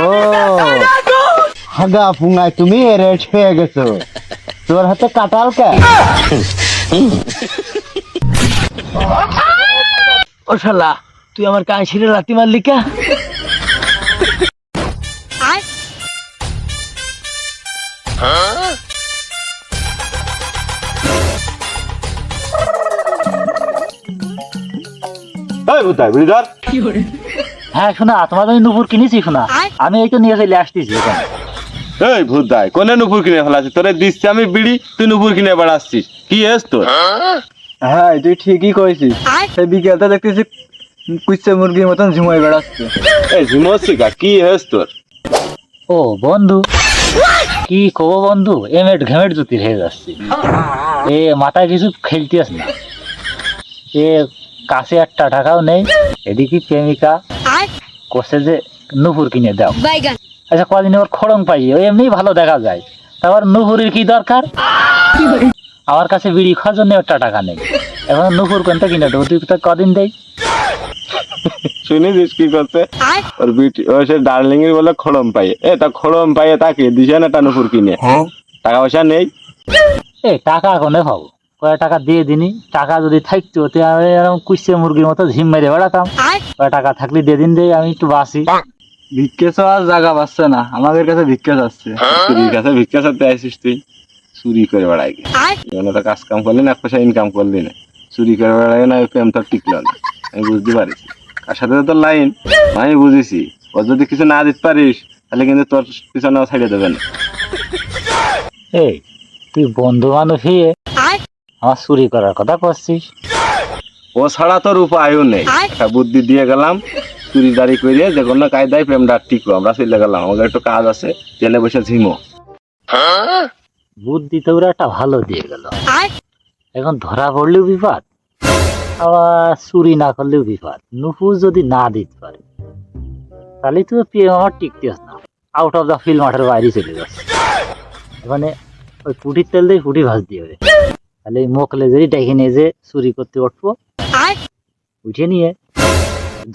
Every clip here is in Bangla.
ও। হাগা ফুঙ্গায় তুমি রেড পেয়ে গেছো। তোর হাতে কাটাল কে? ও শালা তুই আমার কান ছিঁড়ে লাতি মারলি কা? কোথায় হ্যাঁ শোনা তোমার আমি নুপুর কিনেছি শোনা। আমি এই তো নিয়ে চলে আসতেছি এই ভূতাই কোনে নুপুর কিনে ফেলাছিস তোরে দিচ্ছি আমি বিড়ি তুই নুপুর কিনে বেড়াচ্ছিস কি এস তোর? হ্যাঁ তুই ঠিকই কইছিস। সেই বিকেলটা দেখতেছি কুচ্ছে মুরগির মতন ঝুমাই বেড়াচ্ছে। এই কি এস তোর? ও বন্ধু। কি কব বন্ধু? এমেট ঘেমেট জুতির হয়ে যাচ্ছে। এ মাথায় কিছু খেলতেস না। এ কাছে একটা টাকাও নেই। এদিকে প্রেমিকা করছে যে নুপুর কিনে দাও। আচ্ছা কদিন ওর খড়ং পাই ও এমনি ভালো দেখা যায়। তারপর নুপুরের কি দরকার? আমার কাছে বিড়ি খাওয়ার জন্য একটা টাকা নেই। এখন নুপুর কোনটা কিনে দেবো? তুই তো কদিন দেই। শুনেছিস কি করছে? ওর বিটি ও সে ডার্লিং এর বলে খড়ম পাইয়ে। এ তা খড়ম পাইয়ে তাকে দিছে না একটা নুপুর কিনে। টাকা পয়সা নেই। এ টাকা কোনে পাবো? কয় টাকা দিয়ে দিনি টাকা যদি থাকতো তে এরকম কুইসে মুরগির মতো ঝিম মেরে বেড়াতাম। কয়েক টাকা থাকলে দিয়ে দিন দেই আমি একটু বাসি ভিক্ষে আর জায়গা পাচ্ছে না আমাদের কাছে ভিক্ষে যাচ্ছে। চুরির কাছে ভিক্ষা করতে আসিস তুই চুরি করে বেড়াই জীবনে তো কাজ কাম করলি না এক পয়সা ইনকাম করলি না। চুরি করে বেড়াই না প্রেম তোর টিকলো না। আমি বুঝতে পারিছি। তার সাথে তো তোর লাইন? আমি বুঝেছি। ও যদি কিছু না দিতে পারিস তাহলে কিন্তু তোর পিছনেও ছাড়িয়ে দেবে না। এই তুই বন্ধু মানুষ হয়ে আমার চুরি করার কথা করছিস। ও ছাড়া তোর উপায়ও নেই। একটা বুদ্ধি দিয়ে গেলাম চুরি দাঁড়ি করে যে কোনো কায়দায় প্রেমটা টিকো আমরা চলে গেলাম আমাদের একটু কাজ আছে জেলে বসে ঝিমো। বুদ্ধি তো ওরা একটা ভালো দিয়ে গেল। এখন ধরা পড়লেও বিপদ আবার চুরি না করলেও বিপদ। নুপুর যদি না দিতে পারে তাহলে তো প্রেম আমার টিকতে না। আউট অফ দ্য ফিল্ড মাঠের বাইরে চলে যাচ্ছে মানে ওই পুটির তেল দিয়ে পুটি ভাজ দিয়ে হবে। তাহলে মোকলে যদি ডেকে নিয়ে যে চুরি করতে উঠবো উঠে নিয়ে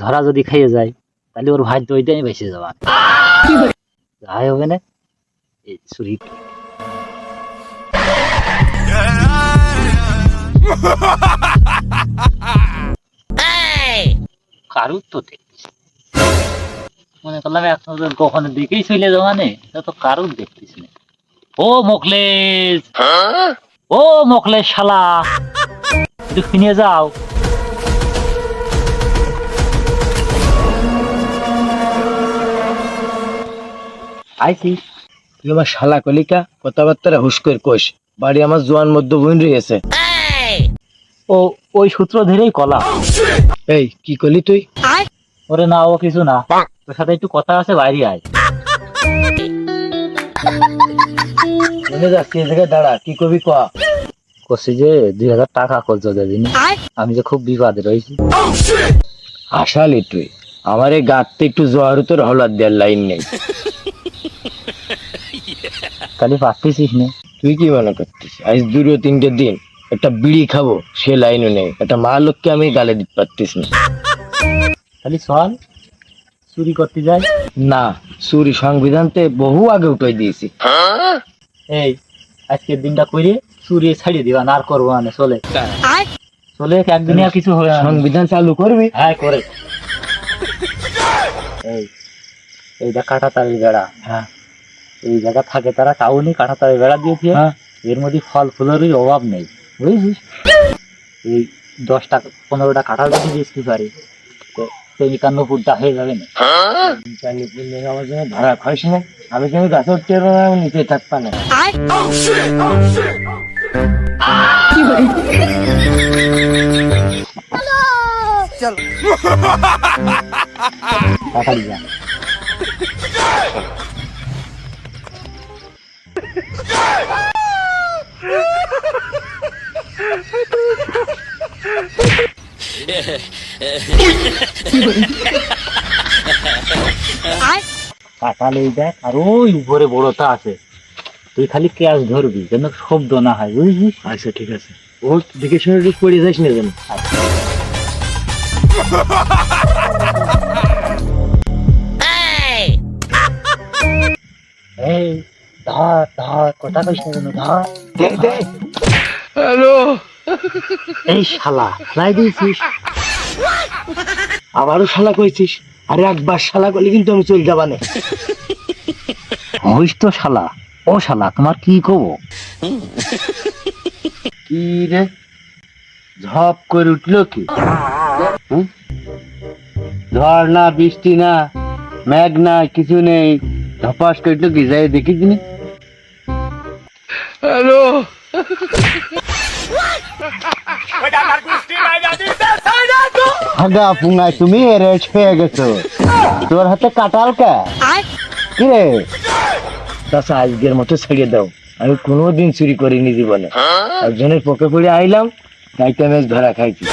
ধরা যদি খেয়ে যায় তাহলে ওর ভাই ওইটাই বেঁচে যাওয়া যাই হবে না এই চুরি। কারুর তো দেখতিস না। মনে করলাম এখন তো কখনো দেখেই চলে যাওয়া নেই তো কারুর দেখতিস না। ও মোকলেশ ও মোকলেশ শালা। একটু যাও। আইছি। তুই আমার শালা কলিকা কথাবার্তা হুশ করে কোষ বাড়ি আমার জোয়ান মধ্য বোন রয়েছে ও ওই সূত্র ধরেই কলা। এই কি করলি তুই? ওরে না ও কিছু না। তোর সাথে একটু কথা আছে বাইরে আয়। মনে যাচ্ছি এ জায়গায় দাঁড়া কি কবি ক? করছি যে দুই হাজার টাকা দিন। আমি যে খুব বিপদে রয়েছি। আসালি তুই আমার এই গাঁততে একটু জোয়ার তোর হলাদ দেওয়ার লাইন নেই। তাহলে পারতেছিস না? তুই কি মনে করছিস? আজ দুটো তিনটে দিন একটা বিড়ি খাব সে লাইনও নেই। একটা মা লোককে আমি গালে দিতে পারতিস না। তাহলে চল চুরি করতে যাই? না সুরি সংবিধানতে বহু আগে উঠাই দিয়েছি। এই আজকের দিনটা করে চুরি ছাড়িয়ে দিবা আর করব না চলে। চলে একদিনে আর কিছু হবে সংবিধান চালু করবি? হ্যাঁ করে। এই এই দেখ কাটা বেড়া হ্যাঁ। এই জায়গা থাকে তারা টাউনে কাটা বেড়া দিয়েছে। হ্যাঁ। এর মধ্যে ফল ফুলেরই অভাব নেই বুঝেছিস? এই দশটা পনেরোটা কাঁঠাল বেচতে পারি। তো একান্ন ফুটটা হয়ে যাবে না আমার জন্য ভাড়া খাইস না আমি কিন্তু গাছে উঠতে পারব নিচে থাকবা না কাঁঠাল এই দেখ আর ওই উপরে বড়টা আছে। তুই খালি ক্যাশ ধরবি যেন শব্দ না হয় বুঝছিস আচ্ছা ঠিক আছে। ও দেখে শুনে পড়ে যাস না যেন। এই! ধর ধর কথা কইস না যেন, ধর। দে দে। হ্যালো এই শালা লাই দিয়েছিস। আবারও শালা কইছিস? আরে একবার শালা করলে কিন্তু আমি চলে যাবা না। হইস তো শালা ও শালা তোমার কি কব? কি রে? ঝপ করে উঠল কি? ঝড় না বৃষ্টি না মেঘ না কিছু নেই। ধপাস করে উঠল কি? যাই দেখি কিনি। হ্যালো! হাগা পুঙ্গায় তুমি রেট হয়ে গেছো। তোর হাতে কাটাল কে? কি রে? চাচা আজকের মতো ছেড়ে দাও। আমি কোনোদিন চুরি করিনি জীবনে। একজনের পকে পড়ে আইলাম তাই তো আমি ধরা খাইছি।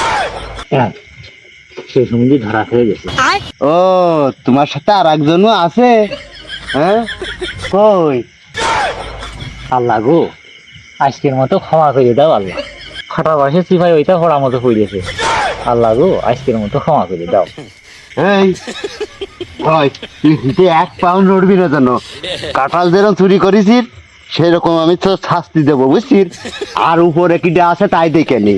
হ্যাঁ, সে সঙ্গে ধরা খেয়ে গেছে। ও তোমার সাথে আর একজনও আছে? হ্যাঁ? কই? আল্লাহ গো আজকের মতো ক্ষমা করে দাও আল্লাহ। খাটা বাসে সিপাই ওইটা ফোড়া মতো পড়েছে আল্লাহ গো আজকের মতো ক্ষমা করে দাও। এই ওই তুই হিতে এক পাউন্ড নড়বি না জানো কাঁঠাল যেরকম চুরি করেছিস সেরকম আমি তো শাস্তি দেবো বুঝছিস? আর উপরে কি আছে তাই দেখে নি।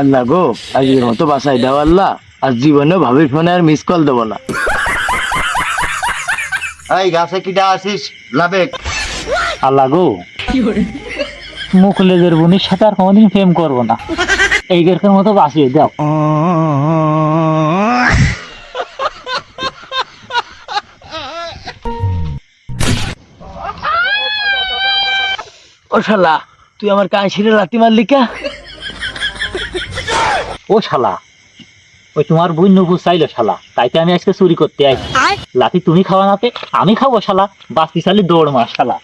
আল্লাহ গো আজকের মতো বাসায় দাও আল্লাহ। আর জীবনে ভাবির ফোনে আর মিস কল দেবো না। এই গাছে কি আছিস? লাবেক আল্লাহ গো মুখলেদের বোনের সাথে আর কোনোদিন প্রেম করব না। এই গেরকের মতো বাঁচিয়ে দাও। ও শালা তুই আমার কান ছিঁড়ে লাতি মারলি কা? ও শালা ওই তোমার বই নবু চাইলো শালা তাইতে আমি আজকে চুরি করতে আইছি লাতি তুমি খাওয়া নাতে আমি খাব শালা বাস্তি চালি দৌড় মার শালা।